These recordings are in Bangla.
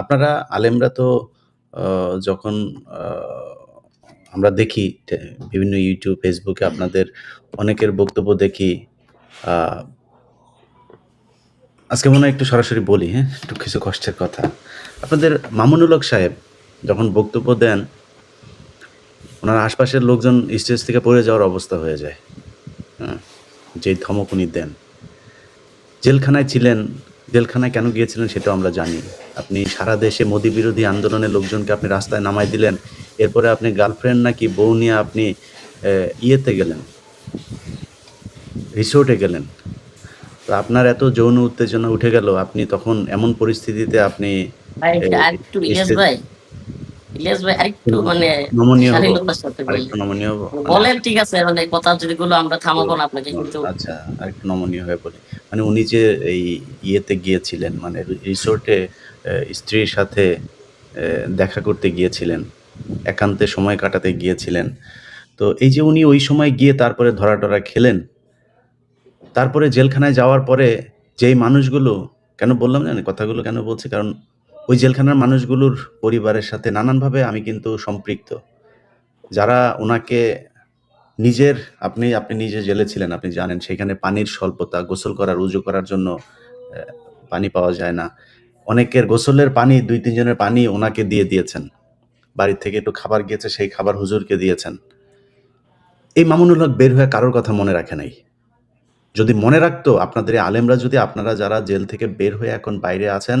আপনারা আলেমরা তো যখন আমরা দেখি বিভিন্ন ইউটিউব ফেসবুকে আপনাদের অনেকের বক্তব্য দেখি। আজকে মনে হয় একটু সরাসরি বলি, হ্যাঁ? একটু কিছু কষ্টের কথা। আপনাদের মামুনুল হক সাহেব যখন বক্তব্য দেন, ওনার আশপাশের লোকজন স্টেজ থেকে পড়ে যাওয়ার অবস্থা হয়ে যায়। হ্যাঁ? যেই ধমক উনি দেন। জেলখানায় ছিলেন, জেলখানায় কেন গিয়েছিলেন সেটাও আমরা জানি। আপনি সারা দেশে মোদি বিরোধী আন্দোলনের লোকজনকে আপনি রাস্তায় নামাই দিলেন। এরপরে আপনি গার্লফ্রেন্ড নাকি বউ নিয়ে আপনি ইয়েতে গেলেন রিসোর্টে গেলেন। তো আপনার এত যৌন উত্তেজনা উঠে গেল, আপনি তখন এমন পরিস্থিতিতে আপনি ইলিয়াস ভাই, আরেকটু মানে সাথে? মানে বলেন ঠিক আছে মানে কথা যদি গুলো আমরা থামাবো না আপনাকে কিন্তু আচ্ছা, আরেকটু নমনীয় হয়ে বলি। মানে উনি যে এই ইয়েতে গিয়েছিলেন মানে রিসোর্টে স্ত্রীর সাথে দেখা করতে গিয়েছিলেন। একান্তে সময় কাটাতে গিয়েছিলেন। তো এই যে উনি ওই সময় গিয়ে তারপরে ধরা-টরা খেলেন। তারপরে জেলখানায় যাওয়ার পরে যেই মানুষগুলো কেন বললাম জানেন? কথাগুলো কেন বলছি? কারণ ওই জেলখানার মানুষগুলোর পরিবারের সাথে নানানভাবে আমি কিন্তু সম্পৃক্ত। যারা ওনাকে নিজের আপনি আপনি নিজে জেলে ছিলেন, আপনি জানেন সেখানে পানির স্বল্পতা, গোসল করার, উজু করার জন্য পানি পাওয়া যায় না। অনেকের গোসলের পানি দুই তিনজনের পানি ওনাকে দিয়ে দিয়েছেন। বাড়ি থেকে একটু খাবার গিয়েছে, সেই খাবার হুজুরকে দিয়েছেন। এই মামুনুল হক বের হয়ে কারোর কথা মনে রাখে নাই। যদি মনে রাখতো আপনাদের আলেমরা যদি আপনারা যারা জেল থেকে বের হয়ে এখন বাইরে আছেন,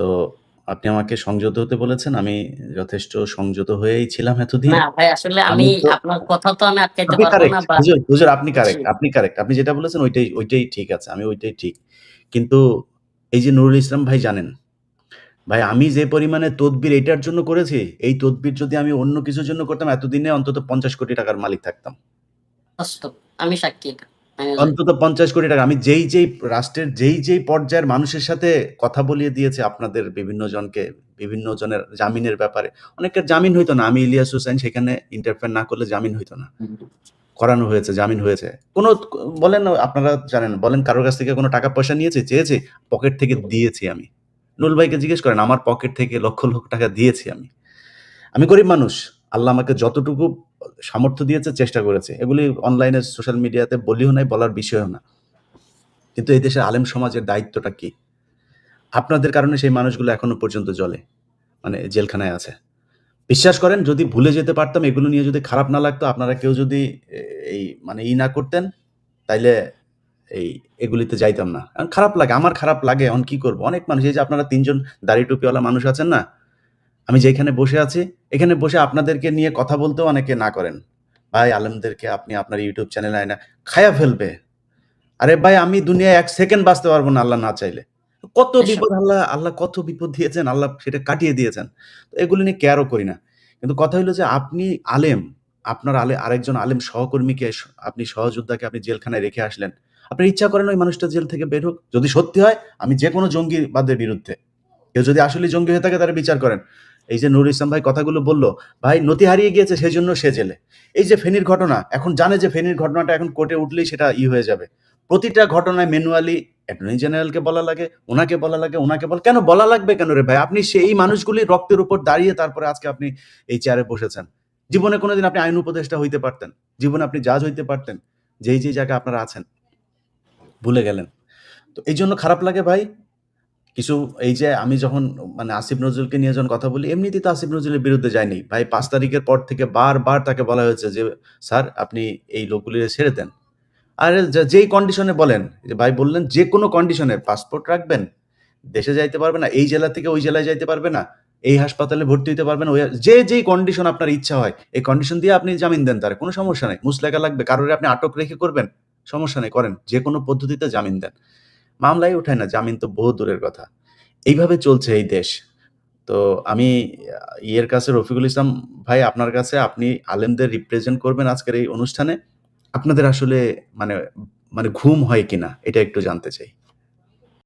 তো আপনি আমাকে সংযত হতে বলেছেন। আমি যথেষ্ট সংযত হয়েই ছিলাম এতদিন। না ভাই আসলে আমি আপনার কথা তো আমি আটকাইতে আপনি কারেক্ট। না হুজুর, হুজুর আপনি কারেক্ট, আপনি কারেক্ট। আপনি যেটা বলেছেন ওইটাই, ওইটাই ঠিক আছে। আমি ওইটাই ঠিক। কিন্তু এই যে নুরুল ইসলাম ভাই জানেন, ভাই আমি যে পরিমাণে তদবির এইটার জন্য করেছি, এই তদবির যদি আমি অন্য কিছুর জন্য করতাম এতদিনে অন্তত ৫০ কোটি টাকার মালিক থাকতাম। আমি সাক্ষী। অন্তত ৫০ কোটি টাকা। আমি যেই, যেই রাষ্ট্রের যেই, যেই পর্যায়ের মানুষের সাথে কথা বলিয়ে দিয়েছি আপনাদের বিভিন্ন জনকে, বিভিন্ন জনের জামিনের ব্যাপারে। অনেকের জামিন হইতো না। আমি ইলিয়াস হোসাইন সেখানে ইন্টারফেয়ার না করলে জামিন হইতো না। করানো হয়েছে, জামিন হয়েছে। কোন বলেন আপনারা জানেন, বলেন কারোর কাছ থেকে কোনো টাকা পয়সা নিয়েছি, চেয়েছি? পকেট থেকে দিয়েছি আমি। নুরুল ভাইকে জিজ্ঞেস করেন আমার পকেট থেকে লক্ষ, লক্ষ টাকা দিয়েছি আমি। আমি গরিব মানুষ। আল্লাহ আমাকে যতটুকু সামর্থ্য দিয়েছে চেষ্টা করেছে এগুলি অনলাইনে সোশ্যাল মিডিয়াতে বলিও নাই, বলার বিষয়ও না। কিন্তু এই দেশের আলেম সমাজের দায়িত্বটা কি? আপনাদের কারণে সেই মানুষগুলো এখনও পর্যন্ত জ্বলে। মানে জেলখানায় আছে। বিশ্বাস করেন যদি ভুলে যেতে পারতাম, এগুলো নিয়ে যদি খারাপ না লাগতো, আপনারা কেউ যদি এই মানে ই না করতেন, তাইলে এই এগুলিতে যাইতাম না। খারাপ লাগে, আমার খারাপ লাগে। এখন কি করব অনেক মানুষ এই যে আপনারা তিনজন দাড়ি টুপিওয়ালা মানুষ আছেন না? আমি যেখানে বসে আছি, এখানে বসে আপনাদেরকে নিয়ে কথা বলতেও অনেকে না করেন। ভাই আলেমদেরকে আপনি আপনার YouTube চ্যানেলে আইনা খাইয়া ফেলবে। আরে ভাই আমি দুনিয়ায় ১ সেকেন্ড বাঁচতে পারব না আল্লাহ না চাইলে। কত বিপদ আল্লাহ, আল্লাহ কত বিপদ দিয়েছেন, আল্লাহ সেটা কাটিয়ে দিয়েছেন। তো এগুলো নিয়ে কেয়ারও করি না। কিন্তু কথা হইল যে আপনি আলেম, আপনার আলে আরেকজন আলেম সহকর্মীকে আপনি সহযোদ্ধাকে আপনি জেলখানায় রেখে আসলেন। আপনার ইচ্ছা করেন ওই মানুষটা জেল থেকে বের হোক। যদি সত্যি হয় আমি যেকোনো জঙ্গিবাদের বিরুদ্ধে। কেউ যদি আসলে জঙ্গি হয়ে থাকে তারে বিচার করেন। এই যে নুর ইসলাম ভাই কথাগুলো বলল, ভাই নথি হারিয়ে গিয়েছে সেজন্য সে জেলে। এই যে ফেনীর ঘটনা, এখন জানে যে ফেনীর ঘটনাটা এখন কোর্টে উঠলেই সেটা ই হয়ে যাবে। প্রতিটা ঘটনায় ম্যানুয়ালি অ্যাটর্নি জেনারেলকে বলা লাগে, ওনাকে বলা লাগে, ওনাকে বলা কেন বলা লাগবে কেন রে ভাই? আপনি সেই মানুষগুলি রক্তের উপর দাঁড়িয়ে তারপরে আজকে আপনি এই চেয়ারে বসেছেন। জীবনে কোনোদিন আপনি আইন উপদেষ্টা হইতে পারতেন। জীবনে আপনি জাজ হইতে পারতেন। যেই, যেই জায়গায় আপনারা আছেন। ভুলে গেলেন। তো এই জন্য খারাপ লাগে ভাই। কিছু এই যে আমি যখন মানে আসিফ নজরুলকে নিয়ে যখন কথা বলি, এমনিতেই তো আসিফ নজরুলের বিরুদ্ধে যায়নি ভাই পাঁচ তারিখের পর থেকে বারবার তাকে বলা হয়েছে যে, "স্যার আপনি এই লোকগুলি ছেড়ে দেন।" আর যেই কন্ডিশনে বলেন, যে ভাই বললেন যে কোনো কন্ডিশনে পাসপোর্ট রাখবেন, দেশে যাইতে পারবে না, এই জেলা থেকে ওই জেলায় যাইতে পারবে না, এই হাসপাতালে ভর্তি হতে পারবেন ওই যে যেই কন্ডিশন আপনার ইচ্ছা হয়, এই কন্ডিশন দিয়ে আপনি জামিন দেন তার কোনো সমস্যা নাই। মুচলেকা লাগবে, কারোরে আপনি আটক রেখে করবেন, সমস্যা নাই করেন। যে কোনো পদ্ধতিতে জামিন দেন। মামলাই উঠায় না, জামিন তো বহু দূরের কথা। এইভাবে চলছে এই দেশ। তো আমি ইয়ের কাছে রফিকুল ইসলাম ভাই আপনার কাছে আপনি আলেমদের রিপ্রেজেন্ট করবেন আজকের এই অনুষ্ঠানে। আপনাদের আসলে মানে মানে ঘুম হয় কিনা? এটা একটু জানতে চাই।